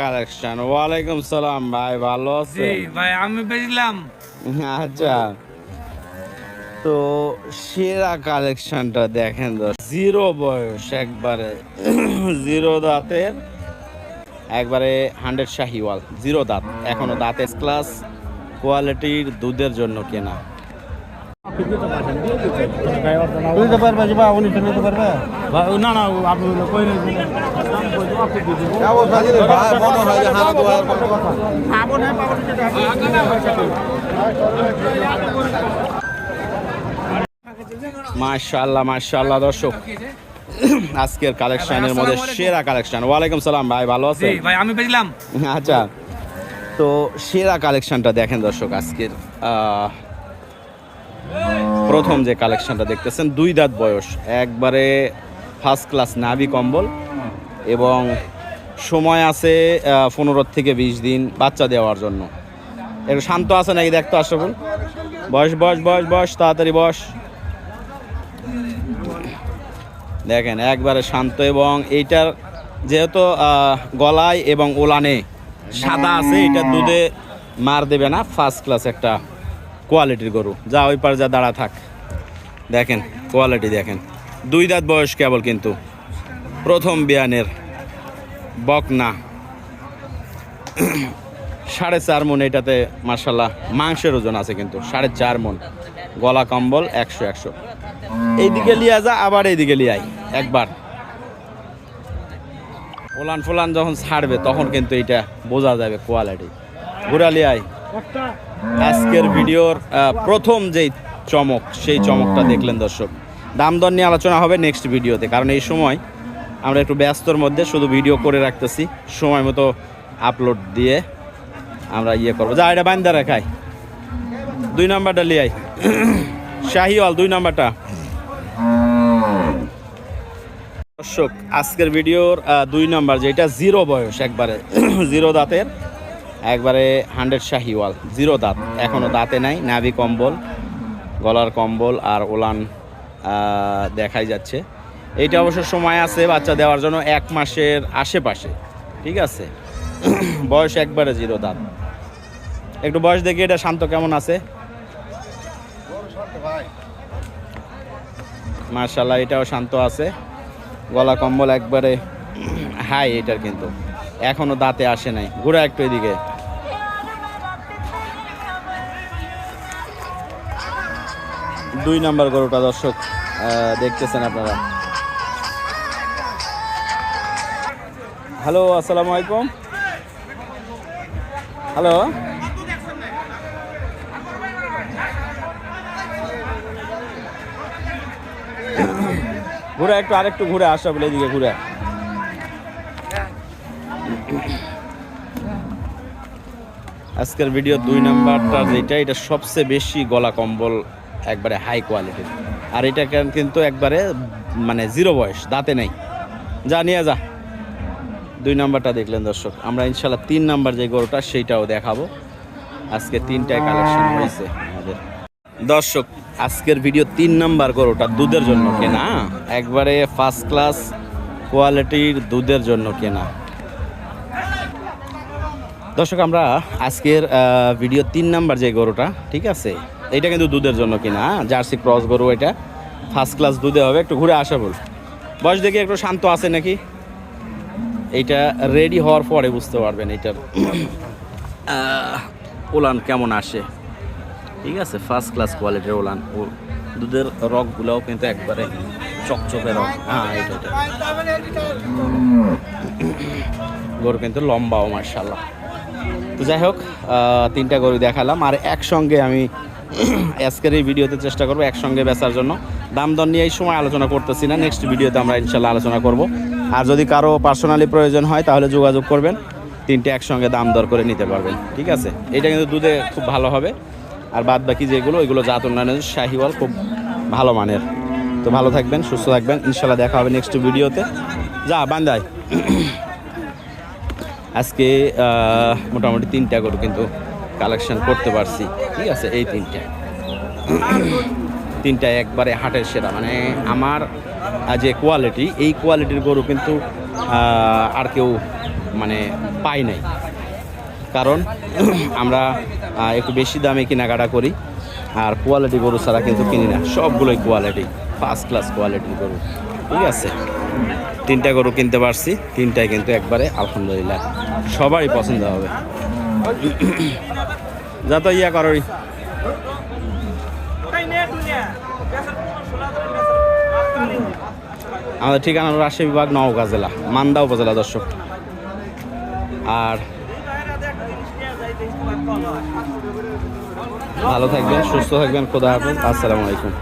Collection ওয়ালাইকুম সালাম ভাই ভালো জি ভাই আমি বেরিলাম। আচ্ছা। তো সেরা কালেকশনটা দেখেন তো জিরো বয়স একবারে। জিরো দাঁতের একবারে হান্ড্রেড শাহিওয়াল জিরো দাঁত। এখনও দাঁতের ক্লাস কোয়ালিটির দুধের জন্য কেনা। নিতে পারবে যে বা উনি নিতে পারবে না না আপনি কই দর্শক। আজকের কালেকশনের মধ্যে সেরা কালেকশন। ওয়ালাইকুম সালাম ভাই ভালো জি আছেন ভাই আমি আচ্ছা তো সেরা কালেকশনটা দেখেন দর্শক আজকের প্রথম যে কালেকশনটা দেখতেছেন, দুই দাঁত বয়স। একবারে ফার্স্ট ক্লাস নাভি কম্বল এবং সময় আছে পনেরো থেকে বিশ দিন বাচ্চা দেওয়ার জন্য। একটু শান্ত আছে নাকি দেখতো আশরাফুল? বয়স বয়স বয়স বয়স, তাড়াতাড়ি বয়স দেখেন, একবারে শান্ত এবং এইটার যেহেতু গলায় এবং ওলানে সাদা আছে, এটা দুধে মার দেবে না ফার্স্ট ক্লাস একটা কোয়ালিটির গরু। যা ওই পার যা দাঁড়া থাক। দেখেন, কোয়ালিটি দেখেন। দুই দাঁত বয়স কেবল কিন্তু। প্রথম বিয়ানের বকনা। সাড়ে চার মন এটাতে মার্শাল্লাহ মাংসের ওজন আছে কিন্তু। সাড়ে চার মন। গলা কম্বল একশো একশো। এইদিকে লিয়া যা, আবার এইদিকে লিয়াই। একবার। ফোলান ফোলান যখন ছাড়বে, তখন কিন্তু এটা বোঝা যাবে কোয়ালিটি। ঘুরা লিয়াই। আজকের ভিডিওর প্রথম যেই চমক, সেই চমকটা দেখলেন দর্শক। দাম দর নিয়ে আলোচনা হবে নেক্সট ভিডিওতে, কারণ এই সময় আমরা একটু ব্যস্তর মধ্যে শুধু ভিডিও করে রাখতেছি, সময় মতো আপলোড দিয়ে আমরা ইয়ে করব। যা, এটা বান্দা রাখাই দুই নাম্বারটা লিয়াই শাহিওয়াল, দুই নাম্বারটা। দর্শক, আজকের ভিডিওর দুই নাম্বার, যেটা জিরো বয়স একবারে, জিরো দাঁতের একবারে হান্ড্রেড শাহিওয়াল জিরো দাঁত এখনও দাঁতে নাই, নাভি কম্বল, গলার কম্বল আর ওলান দেখাই যাচ্ছে। এইটা অবশ্য সময় আছে বাচ্চা দেওয়ার জন্য এক মাসের আশেপাশে, ঠিক আছে? বয়স একবারে জিরো দাঁত। একটু বয়স দেখি, এটা শান্ত কেমন আছে? মার্শাল্লাহ এটাও শান্ত আছে। গলা কম্বল একবারে হাই এটার কিন্তু। এখনও দাঁতে আসে নাই। ঘুরা একটু এদিকে। দুই নাম্বার গরুটা, দর্শক দেখতেছেন আপনারা। হ্যালো, আসসালামু আলাইকুম। হ্যালো। ঘুরে একটু, আরেকটু ঘুরে আসা বলে এদিকে ঘুরে। আজকের ভিডিও দুই নাম্বারটা যেটা এটা সবচেয়ে বেশি গলা কম্বল একবারে হাই কোয়ালিটির আর এটা কেন- কিন্তু একবারে মানে জিরো বয়স, দাঁতে নেই। যা, নিয়ে যা। দুই নাম্বারটা দেখলেন দর্শক, আমরা ইনশাল্লাহ তিন নাম্বার যে গরুটা, সেইটাও দেখাবো। আজকে তিনটায় কালেকশন হয়েছে আমাদের। দর্শক, আজকের ভিডিও তিন নাম্বার গরুটা দুধের জন্য কেনা একবারে ফার্স্ট ক্লাস কোয়ালিটির দুধের জন্য কেনা। দর্শক, আমরা আজকের ভিডিও তিন নাম্বার যে গরুটা, ঠিক আছে? এটা কিন্তু দুধের জন্য কিনা হ্যাঁ? জার্সি ক্রস গরু এটা। ফার্স্ট ক্লাস দুধে হবে, একটু ঘুরে আসা বল। বয়স দেখি একটু শান্ত আছে নাকি? এইটা রেডি হওয়ার পরে বুঝতে পারবেন এটার ওলান কেমন আসে। ঠিক আছে? ফার্স্ট ক্লাস কোয়ালিটির ওলান। ও, দুধের রকগুলোও কিন্তু একবারে চকচকে রক হ্যাঁ এটা গরু কিন্তু লম্বাও মার্শাল্লাহ তো যাই হোক তিনটা গরু দেখালাম। আর একসঙ্গে আমি আজকের এই ভিডিওতে চেষ্টা করব একসঙ্গে বেচার জন্য। দাম দর নিয়ে এই সময় আলোচনা করতেছি না নেক্সট ভিডিওতে আমরা ইনশাল্লাহ আলোচনা করব। আর যদি কারও পার্সোনালি প্রয়োজন হয়, তাহলে যোগাযোগ করবেন। তিনটে একসঙ্গে দাম দর করে নিতে পারবেন, ঠিক আছে? এটা কিন্তু দুধে খুব ভালো হবে। আর বাদ বাকি যেগুলো, ওইগুলো জাত উন্নয়নের শাহিওয়াল খুব ভালো মানের। তো ভালো থাকবেন, সুস্থ থাকবেন। ইনশাল্লাহ দেখা হবে নেক্সট ভিডিওতে। যা বান্দায় আজকে মোটামুটি তিনটা গরু কিন্তু কালেকশন করতে পারছি। ঠিক আছে, এই তিনটা। তিনটা একবারে হাটের সেরা। মানে আমার যে কোয়ালিটি এই কোয়ালিটির গরু কিন্তু আর কেউ মানে পাই নাই। কারণ আমরা একটু বেশি দামে কেনাকাটা করি, আর কোয়ালিটি গরু ছাড়া কিন্তু কিনি না। সবগুলোই কোয়ালিটি ফার্স্ট ক্লাস কোয়ালিটির গরু। ঠিক আছে? তিনটা গরু কিনতে পারছি, তিনটাই কিন্তু একবারে আলহামদুলিল্লাহ সবারই পছন্দ হবে। যা তো ইয়া করো আমাদের ঠিকানা রাজশাহী বিভাগ, নওগাঁ জেলা, মান্দা উপজেলা, দর্শক। আর ভালো থাকবেন, সুস্থ থাকবেন, খোদা হাফেজ, আসসালামু আলাইকুম।